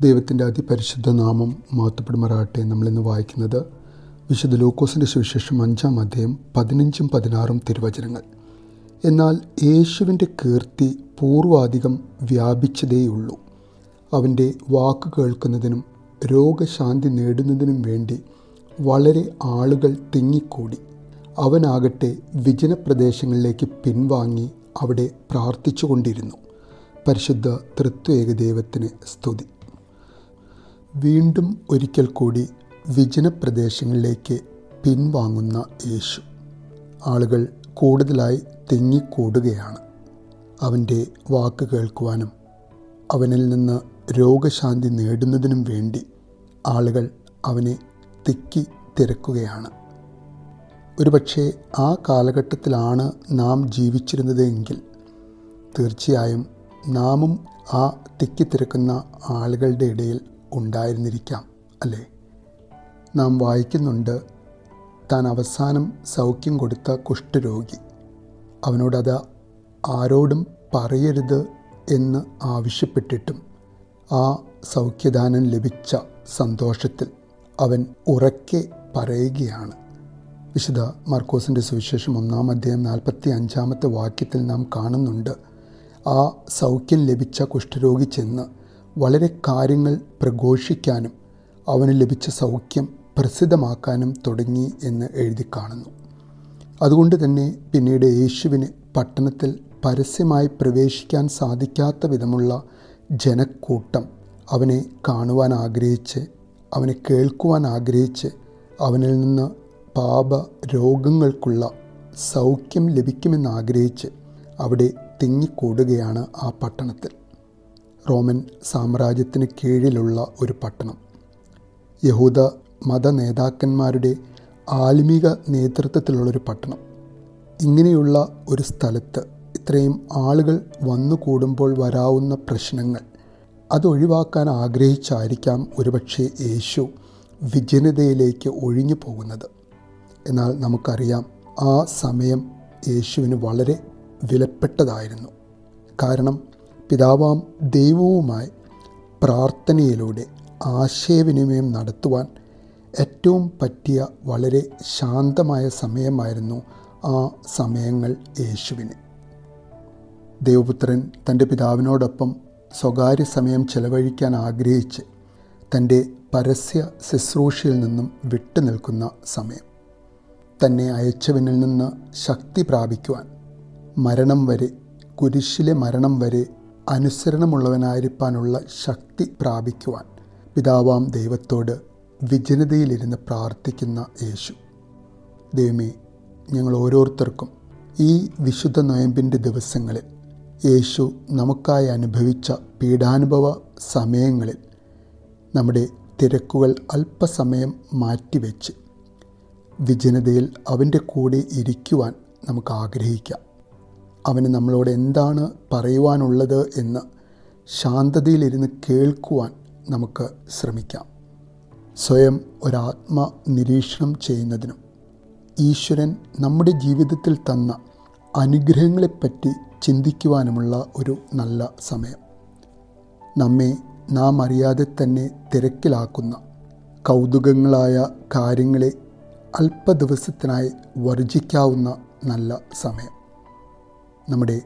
ദൈവത്തിന്റെ അതിപരിശുദ്ധ നാമം മാത്തപ്പെടുമാറാട്ടെ നമ്മളിന്ന് വായിക്കുന്നത് വിശുദ്ധ ലൂക്കോസിന്റെ സുവിശേഷം അഞ്ചാം അധ്യായം പതിനഞ്ചും പതിനാറും തിരുവചനങ്ങൾ. എന്നാൽ യേശുവിന്റെ കീർത്തി പൂർവാധികം വ്യാപിച്ചതേയുള്ളൂ. അവന്റെ വാക്ക് കേൾക്കുന്നതിനും രോഗശാന്തി നേടുന്നതിനും വേണ്ടി വളരെ ആളുകൾ തിങ്ങിക്കൂടി. അവനാകട്ടെ വിജനപ്രദേശങ്ങളിലേക്ക് പിൻവാങ്ങി അവിടെ പ്രാർത്ഥിച്ചുകൊണ്ടിരുന്നു. പരിശുദ്ധ തൃത്വേക ദൈവത്തിന് സ്തുതി. വീണ്ടും ഒരിക്കൽ കൂടി വിജനപ്രദേശങ്ങളിലേക്ക് പിൻവാങ്ങുന്ന യേശു. ആളുകൾ കൂടുതലായി തിങ്ങിക്കൂടുകയാണ്. അവന്റെ വാക്ക് കേൾക്കുവാനും അവനിൽ നിന്ന് രോഗശാന്തി നേടുന്നതിനും വേണ്ടി ആളുകൾ അവനെ തിക്കി തിരക്കുകയാണ്. ഒരുപക്ഷെ ആ കാലഘട്ടത്തിലാണ് നാം ജീവിച്ചിരുന്നതെങ്കിൽ തീർച്ചയായും നാമും ആ തിക്കിത്തിരക്കുന്ന ആളുകളുടെ ഇടയിൽ ഉണ്ടായിരുന്നിരിക്കാം അല്ലേ? നാം വായിക്കുന്നുണ്ട് താൻ അവസാനം സൗഖ്യം കൊടുത്ത കുഷ്ഠരോഗി. അവനോടത് ആരോടും പറയരുത് എന്ന് ആവശ്യപ്പെട്ടിട്ടും ആ സൗഖ്യദാനം ലഭിച്ച സന്തോഷത്തിൽ അവൻ ഉറക്കെ പറയുകയാണ്. വിശുദ്ധ മാർക്കോസിന്റെ സുവിശേഷം ഒന്നാം അധ്യായം നാൽപ്പത്തി അഞ്ചാമത്തെ വാക്യത്തിൽ നാം കാണുന്നുണ്ട് ആ സൗഖ്യം ലഭിച്ച കുഷ്ഠരോഗി ചെന്ന് വളരെ കാര്യങ്ങൾ പ്രഘോഷിക്കാനും അവന് ലഭിച്ച സൗഖ്യം പ്രസിദ്ധമാക്കാനും തുടങ്ങി എന്ന് എഴുതി കാണുന്നു. അതുകൊണ്ട് തന്നെ പിന്നീട് യേശുവിന് പട്ടണത്തിൽ പരസ്യമായി പ്രവേശിക്കാൻ സാധിക്കാത്ത വിധമുള്ള ജനക്കൂട്ടം അവനെ കാണുവാൻ ആഗ്രഹിച്ച് അവനെ കേൾക്കുവാൻ ആഗ്രഹിച്ച് അവനിൽ നിന്ന് പാപ രോഗങ്ങൾക്കുള്ള സൗഖ്യം ലഭിക്കുമെന്ന് ആഗ്രഹിച്ച് അവിടെ തിങ്ങിക്കൂടുകയാണ് ആ പട്ടണത്തിൽ. റോമൻ സാമ്രാജ്യത്തിന് കീഴിലുള്ള ഒരു പട്ടണം. യഹൂദ മത നേതാക്കന്മാരുടെ ആത്മീക നേതൃത്വത്തിലുള്ളൊരു പട്ടണം. ഇങ്ങനെയുള്ള ഒരു സ്ഥലത്ത് ഇത്രയും ആളുകൾ വന്നുകൂടുമ്പോൾ വരാവുന്ന പ്രശ്നങ്ങൾ. അതൊഴിവാക്കാൻ ആഗ്രഹിച്ചായിരിക്കാം ഒരുപക്ഷെ യേശു വിജനതയിലേക്ക് ഒഴിഞ്ഞു പോകുന്നത്. എന്നാൽ നമുക്കറിയാം ആ സമയം യേശുവിന് വളരെ വിലപ്പെട്ടതായിരുന്നു. കാരണം പിതാവാം ദൈവവുമായി പ്രാർത്ഥനയിലൂടെ ആശയവിനിമയം നടത്തുവാൻ ഏറ്റവും പറ്റിയ വളരെ ശാന്തമായ സമയമായിരുന്നു ആ സമയങ്ങൾ യേശുവിന്. ദേവപുത്രൻ തന്റെ പിതാവിനോടൊപ്പം സ്വകാര്യ സമയം ചെലവഴിക്കാൻ ആഗ്രഹിച്ച് തന്റെ പരസ്യ ശുശ്രൂഷയിൽ നിന്നും വിട്ടുനിൽക്കുന്ന സമയം. തന്നെ അയച്ചവനിൽ നിന്ന് ശക്തി പ്രാപിക്കുവാൻ മരണം വരെ കുരിശിലെ മരണം വരെ അനുസരണമുള്ളവനായിരിക്കാനുള്ള ശക്തി പ്രാപിക്കുവാൻ പിതാവാം ദൈവത്തോട് വിജനതയിലിരുന്ന് പ്രാർത്ഥിക്കുന്ന യേശു. ദൈവമേ ഞങ്ങൾ ഓരോരുത്തർക്കും ഈ വിശുദ്ധ നോയമ്പിന്റെ ദിവസങ്ങളിൽ യേശു നമുക്കായി അനുഭവിച്ച പീഡാനുഭവ സമയങ്ങളിൽ നമ്മുടെ തിരക്കുകൾ അല്പസമയം മാറ്റിവെച്ച് വിജനതയിൽ അവന്റെ കൂടെ ഇരിക്കുവാൻ നമുക്ക് ആഗ്രഹിക്കാം. അവന് നമ്മളോട് എന്താണ് പറയുവാനുള്ളത് എന്ന് ശാന്തതയിലിരുന്ന് കേൾക്കുവാൻ നമുക്ക് ശ്രമിക്കാം. സ്വയം ഒരാത്മ നിരീക്ഷണം ചെയ്യുന്നതിനും ഈശ്വരൻ നമ്മുടെ ജീവിതത്തിൽ തന്ന അനുഗ്രഹങ്ങളെപ്പറ്റി ചിന്തിക്കുവാനുമുള്ള ഒരു നല്ല സമയം. നമ്മെ നാം അറിയാതെ തന്നെ തിരക്കിലാക്കുന്ന കൗതുകങ്ങളായ കാര്യങ്ങളെ അല്പദിവസത്തിനായി വർജിക്കാവുന്ന നല്ല സമയം. നമ്മുടെ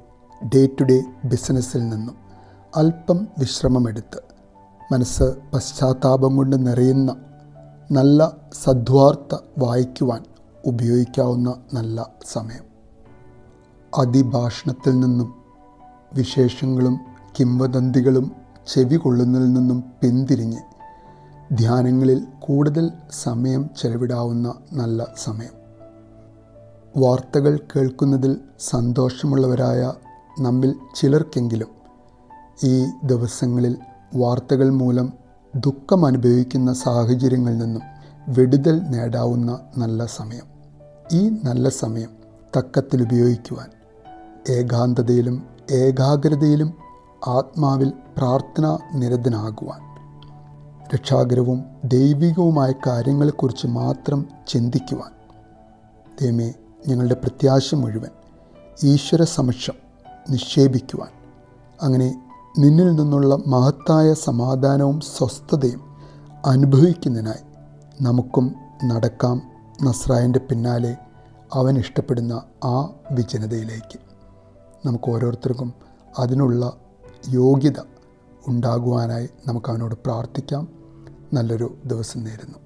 ഡേ ടു ഡേ ബിസിനസ്സിൽ നിന്നും അല്പം വിശ്രമമെടുത്ത് മനസ്സ് പശ്ചാത്താപം കൊണ്ട് നിറയുന്ന നല്ല സദ്വാർത്ത വായിക്കുവാൻ ഉപയോഗിക്കാവുന്ന നല്ല സമയം. അതിഭാഷണത്തിൽ നിന്നും വിശേഷങ്ങളും കിംവദന്തികളും ചെവി കൊള്ളുന്നതിൽ നിന്നും പിന്തിരിഞ്ഞ് ധ്യാനങ്ങളിൽ കൂടുതൽ സമയം ചെലവിടാവുന്ന നല്ല സമയം. വാർത്തകൾ കേൾക്കുന്നതിൽ സന്തോഷമുള്ളവരായ നമ്മിൽ ചിലർക്കെങ്കിലും ഈ ദിവസങ്ങളിൽ വാർത്തകൾ മൂലം ദുഃഖം അനുഭവിക്കുന്ന സാഹചര്യങ്ങളിൽ നിന്നും വിടുതൽ നേടാവുന്ന നല്ല സമയം. ഈ നല്ല സമയം തക്കത്തിൽ ഉപയോഗിക്കുവാൻ ഏകാന്തതയിലും ഏകാഗ്രതയിലും ആത്മാവിൽ പ്രാർത്ഥന നിരതനാകുവാൻ രക്ഷാകരവും ദൈവികവുമായ കാര്യങ്ങളെക്കുറിച്ച് മാത്രം ചിന്തിക്കുവാൻ. ദൈവമേ ഞങ്ങളുടെ പ്രത്യാശ മുഴുവൻ ഈശ്വര സമക്ഷം നിക്ഷേപിക്കുവാൻ. അങ്ങനെ നിന്നിൽ നിന്നുള്ള മഹത്തായ സമാധാനവും സ്വസ്ഥതയും അനുഭവിക്കുന്നതിനായി നമുക്കും നടക്കാം നസ്രായന്റെ പിന്നാലെ അവൻ ഇഷ്ടപ്പെടുന്ന ആ വിജനതയിലേക്ക്. നമുക്ക് ഓരോരുത്തർക്കും അതിനുള്ള യോഗ്യത ഉണ്ടാകുവാനായി നമുക്ക് അവനോട് പ്രാർത്ഥിക്കാം. നല്ലൊരു ദിവസം നേരുന്നു.